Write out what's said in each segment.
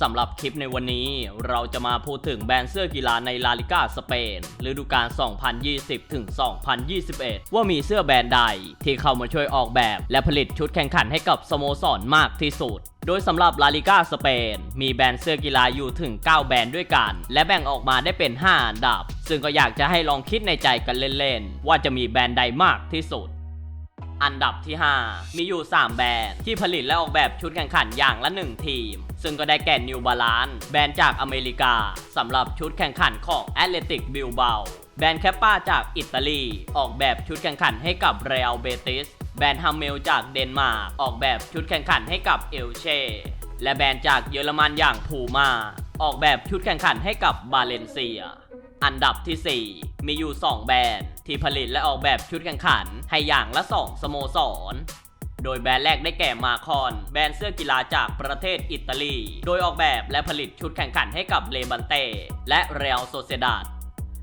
สำหรับคลิปในวันนี้เราจะมาพูดถึงแบรนด์เสื้อกีฬาในลาลิก้าสเปนฤดูกาล 2020 ถึง 2021 ว่ามีเสื้อแบรนด์ใดที่เข้ามาช่วยออกแบบ และผลิตชุดแข่งขันให้กับสโมสรมากที่สุดโดยสำหรับลาลิก้าสเปน มีแบรนด์เสื้อกีฬาอยู่ถึง 9 แบรนด์ด้วยกัน และแบ่งออกมาได้เป็น 5 อันดับ ซึ่งก็อยากจะให้ลองคิดในใจกันเล่น ๆ ว่าจะมีแบรนด์ใดมากที่สุด อันดับที่ 5 มีอยู่ 3 แบรนด์ที่ผลิตและออกแบบชุดแข่งขันอย่างละ 1 ทีม ซึ่งก็ได้แก่ New Balance แบรนด์จากอเมริกาสำหรับชุดแข่งขันของ Athletic Bilbao แบรนด์แคปปาจากอิตาลี ออกแบบชุดแข่งขันให้กับ Real Betis แบรนด์ฮัมเมลจากเดนมาร์กออกแบบชุดแข่งขันให้กับเอลเช่และแบรนด์จากเยอรมันอย่างพูมาออกแบบชุดแข่งขันให้กับบาเลนเซีย อันดับที่ 4 มีอยู่ 2 แบรนด์ ที่ผลิตและออกแบบชุดแข่งขัน ให้อย่างละ 2 สโมสร โดยแบรนด์แรกได้แก่มาคอน แบรนด์เสื้อกีฬาจากประเทศอิตาลี โดยออกแบบและผลิตชุดแข่งขันให้กับเลบันเต้และเรอัลโซเซดาด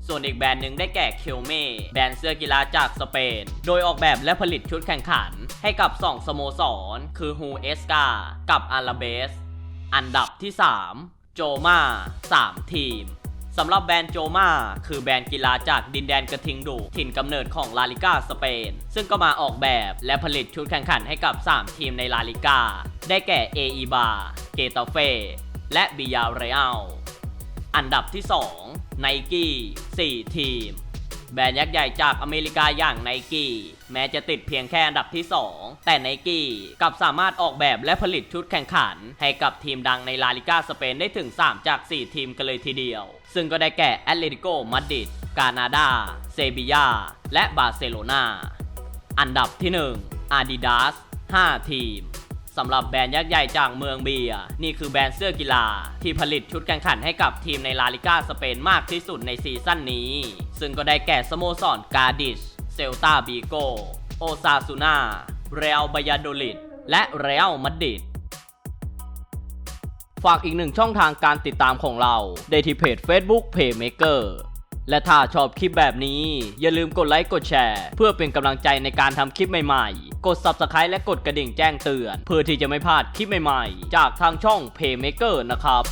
ส่วนอีกแบรนด์หนึ่งได้แก่เคลเม่แบรนด์เสื้อกีฬาจากสเปน โดยออกแบบและผลิตชุดแข่งขัน ให้กับ 2 สโมสร คือฮูเอสกากับอาราเบส อันดับที่ 3 โจมา3 ทีม สำหรับแบรนด์โจมาคือแบรนด์กีฬาจากดินแดนกระทิงดุถิ่นกำเนิดของลาลิกาสเปน ซึ่งก็มาออกแบบและผลิตชุดแข่งขันให้กับ 3 ทีมในลาลิกา ได้แก่เออีบาเกตาเฟและบิยาเรอัลอันดับที่ 2 n นกี้4ทีม แบรนด์ยักษ์ใหญ่จากอเมริกาอย่าง n i กี้แม้จะติดเพียงแค่อันดับที่ 2 แต่ n i กี้กลับสามารถออกแบบและผลิตชุดแข่งขัน ให้กับทีมดังในลาลิก้าสเปนได้ถึง 3 จาก 4 ทีมกันเลยทีเดียว ซึ่งก็ได้แก่แอตเลติโกมาดริดกานาดา เซบียา และบาร์เซโลนาอันดับที่ 1 Adidas 5 ทีม สำหรับแบรนด์ยักษ์ใหญ่จากเมืองเบียร์นี่คือแบรนด์เสื้อกีฬา ที่ผลิตชุดแข่งขันให้กับทีมในลาลิก้าสเปนมากที่สุดในซีซั่นนี้ ซึ่งก็ได้แก่สโมสรกาดิช เซลตาบีโก โอซาซูนาเรอัลบายาโดลิดและเรอัลมาดริดฝากอีกหนึ่งช่องทางการติดตามของเราได้ที่เพจ Facebook Playmaker และถ้าชอบคลิปแบบนี้ อย่าลืมกดไลค์กดแชร์ เพื่อเป็นกำลังใจในการทำคลิปใหม่ๆ กด Subscribe และกดกระดิ่งแจ้งเตือน เพื่อที่จะไม่พลาดคลิปใหม่ๆ จากทางช่อง Playmaker นะครับ